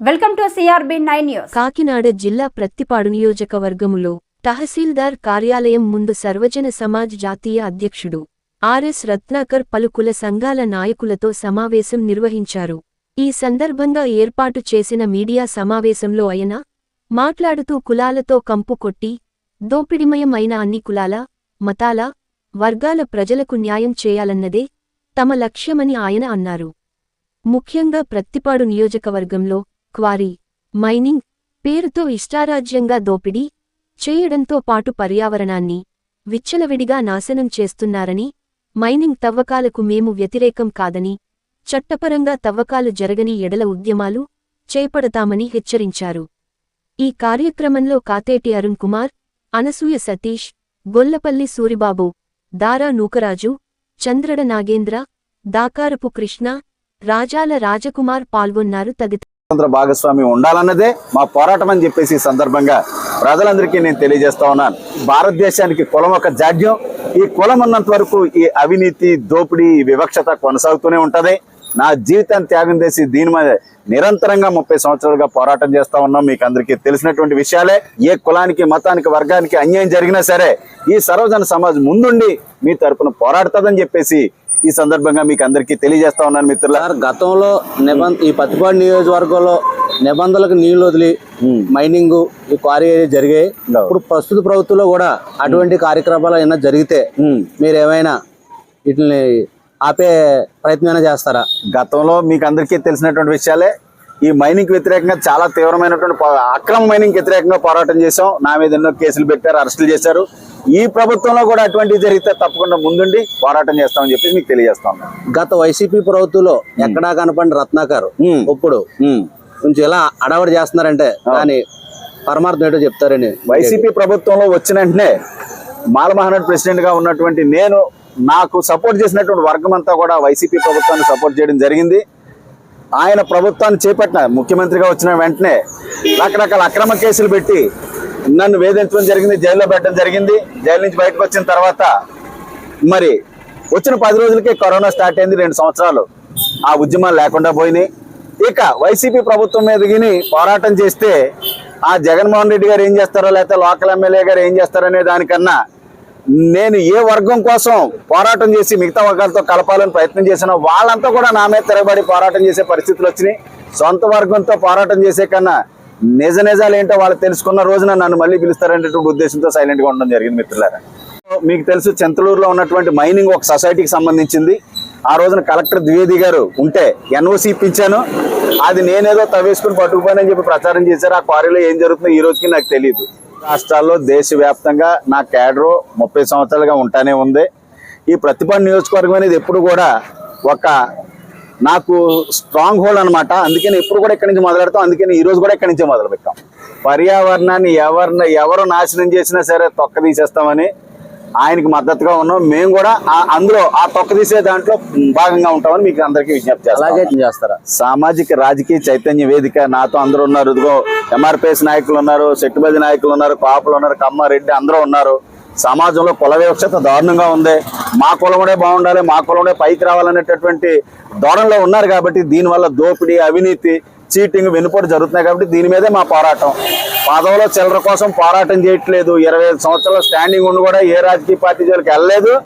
Welcome to CRB nine news. Kakinada జిల్లా ప్రత్తిపాడు నియోజకవర్గములో తహసీల్దార్ కార్యాలయం ముందు సర్వజన సమాజ్ జాతీయ అధ్యక్షుడు ఆర్ఎస్ రత్నాకర్ పలు కుల సంఘాల నాయకులతో సమావేశం నిర్వహించారు. ఈ సందర్భంగా ఏర్పాటు చేసిన మీడియా సమావేశంలో ఆయన మాట్లాడుతూ కులాలతో కంపు కొట్టి దోపిడిమయం అయిన అన్ని కులాల మతాల వర్గాల ప్రజలకు న్యాయం చేయాలన్నదే తమ లక్ష్యమని ఆయన అన్నారు. ముఖ్యంగా ప్రత్తిపాడు నియోజకవర్గంలో క్వారీ మైనింగ్ పేరుతో ఇష్టారాజ్యంగా దోపిడీ చేయడంతో పాటు పర్యావరణాన్ని విచ్చలవిడిగా నాశనం చేస్తున్నారని మైనింగ్ తవ్వకాలకు మేము వ్యతిరేకం కాదని చట్టపరంగా తవ్వకాలు జరగని ఎడల ఉద్యమాలు చేపడతామని హెచ్చరించారు. ఈ కార్యక్రమంలో కాతేటి అరుణ్ కుమార్ అనసూయ సతీష్ గొల్లపల్లి సూరిబాబు దారా నూకరాజు చంద్రడ నాగేంద్ర దాకారపు కృష్ణ రాజాల రాజకుమార్ పాల్గొన్నారు తదితర స్వతంత్ర భాగస్వామి ఉండాలన్నదే మా పోరాటం అని చెప్పేసి ఈ సందర్భంగా ప్రజలందరికీ నేను తెలియజేస్తా ఉన్నాను. భారతదేశానికి కులం ఒక జాడ్యం. ఈ కులం ఉన్నంత వరకు ఈ అవినీతి దోపిడీ వివక్షత కొనసాగుతూనే ఉంటది. నా జీవితాన్ని త్యాగం చేసి దీని మీద నిరంతరంగా ముప్పై సంవత్సరాలుగా పోరాటం చేస్తా ఉన్నాం. మీకు అందరికీ తెలిసినటువంటి విషయాలే. ఏ కులానికి మతానికి వర్గానికి అన్యాయం జరిగినా సరే ఈ సర్వజన సమాజం ముందుండి మీ తరపున పోరాడుతుందని చెప్పేసి ఈ సందర్భంగా మీకు అందరికీ తెలియజేస్తా ఉన్నాను మిత్రులారా సార్ గతంలో నిబంధ ఈ పత్తిపాడు నియోజకవర్గంలో నిబంధనలకు నీళ్ళు వదిలి. మైనింగ్ ఈ క్వారీ జరిగాయి. ఇప్పుడు ప్రస్తుత ప్రభుత్వంలో కూడా అటువంటి కార్యక్రమాలు ఏమైనా జరిగితే. మీరు ఏమైనా వీటిని ఆపే ప్రయత్నం చేస్తారా గతంలో మీకు అందరికీ తెలిసినటువంటి విషయాలే ఈ మైనింగ్ వ్యతిరేకంగా చాలా తీవ్రమైనటువంటి అక్రమ మైనింగ్ వ్యతిరేకంగా పోరాటం చేశాం నా మీద ఎన్నో కేసులు పెట్టారు అరెస్టులు చేశారు ఈ ప్రభుత్వంలో కూడా అటువంటివి జరిగితే తప్పకుండా ముందుండి పోరాటం చేస్తామని చెప్పి మీకు తెలియజేస్తాం గత వైసీపీ ప్రభుత్వంలో ఎక్కడా కనపడిన రత్నాకర్. ఇప్పుడు. కొంచెం ఎలా అడవడి చేస్తున్నారంటే దాని పరమార్థం ఏంటో చెప్తారని వైసీపీ ప్రభుత్వంలో వచ్చిన వెంటనే మాలమహనాడు ప్రెసిడెంట్గా ఉన్నటువంటి నేను నాకు సపోర్ట్ చేసినటువంటి వర్గం అంతా కూడా వైసీపీ ప్రభుత్వాన్ని సపోర్ట్ చేయడం జరిగింది ఆయన ప్రభుత్వాన్ని చేపట్టిన ముఖ్యమంత్రిగా వచ్చిన వెంటనే రకరకాల అక్రమ కేసులు పెట్టి నన్ను వేధించడం జరిగింది జైల్లో పెట్టడం జరిగింది. జైలు నుంచి బయటకు వచ్చిన తర్వాత మరి వచ్చిన పది రోజులకే కరోనా స్టార్ట్ అయింది రెండు సంవత్సరాలు. ఆ ఉద్యమాలు లేకుండా పోయినాయి. ఇక వైసీపీ ప్రభుత్వం మీద పోరాటం చేస్తే ఆ జగన్మోహన్ రెడ్డి గారు ఏం చేస్తారో లేకపోతే లోకల్ ఎమ్మెల్యే గారు ఏం చేస్తారనే దానికన్నా నేను ఏ వర్గం కోసం పోరాటం చేసి మిగతా వర్గాలతో కలపాలని ప్రయత్నం చేసినా వాళ్ళంతా కూడా నా మీద తిరగబడి పోరాటం చేసే పరిస్థితులు వచ్చినాయి. సొంత వర్గంతో పోరాటం చేసే కన్నా నిజ నిజాలు ఏంటో వాళ్ళు తెలుసుకున్న రోజున నన్ను మళ్ళీ పిలుస్తారనేటువంటి ఉద్దేశంతో సైలెంట్గా ఉండడం జరిగింది మిత్రులారా. మీకు తెలుసు చెంతలూరులో ఉన్నటువంటి మైనింగ్ ఒక సొసైటీకి సంబంధించింది. ఆ రోజున కలెక్టర్ ద్వివేది గారు ఉంటే ఎన్ఓసి ఇప్పించాను అది నేనేదో తవ్వేసుకుని పట్టుకుపోయానని చెప్పి ప్రచారం చేశారు. ఆ క్వారీలో ఏం జరుగుతుందో ఈ రోజుకి నాకు తెలియదు రాష్ట్రాల్లో దేశవ్యాప్తంగా నా క్యాడరు ముప్పై సంవత్సరాలుగా ఉంటానే ఉంది. ఈ ప్రతిపాడు నియోజకవర్గం అనేది ఎప్పుడు కూడా ఒక నాకు స్ట్రాంగ్ హోల్డ్ అన్నమాట. అందుకని ఎప్పుడు కూడా ఇక్కడి నుంచి మొదలెడతాం. అందుకని ఈ రోజు కూడా ఇక్కడి నుంచే మొదలు పెట్టాం పర్యావరణాన్ని ఎవరిని ఎవరు నాశనం చేసినా సరే తొక్క తీసేస్తామని ఆయనకి మద్దతుగా ఉన్నాం. మేము కూడా అందులో ఆ తొక్క తీసే దాంట్లో భాగంగా ఉంటామని మీకు అందరికీ విజ్ఞప్తి చేస్తాం. అలాగే చేస్తారా? సామాజిక రాజకీయ చైతన్య వేదిక నాతో అందరూ ఉన్నారు. ఇదిగో ఎంఆర్పిఎస్ నాయకులు ఉన్నారు సెట్టుబది నాయకులు ఉన్నారు కాపులు ఉన్నారు కమ్మారెడ్డి అందరూ ఉన్నారు. సమాజంలో కుల వివక్షత దారుణంగా ఉంది. మా కులముడే బాగుండాలి మా కులముడే పైకి రావాలనేటటువంటి ధోరణిలో ఉన్నారు కాబట్టి దీనివల్ల దోపిడీ అవినీతి చీటింగ్ వెనుపోటు జరుగుతున్నాయి కాబట్టి దీని మీదే మా పోరాటం. పదవులో చిల్లర కోసం పోరాటం చేయట్లేదు. ఇరవై ఐదు సంవత్సరాల స్టాండింగ్ ఉండి కూడా ఏ రాజకీయ పార్టీ జోలికి వెళ్ళలేదు.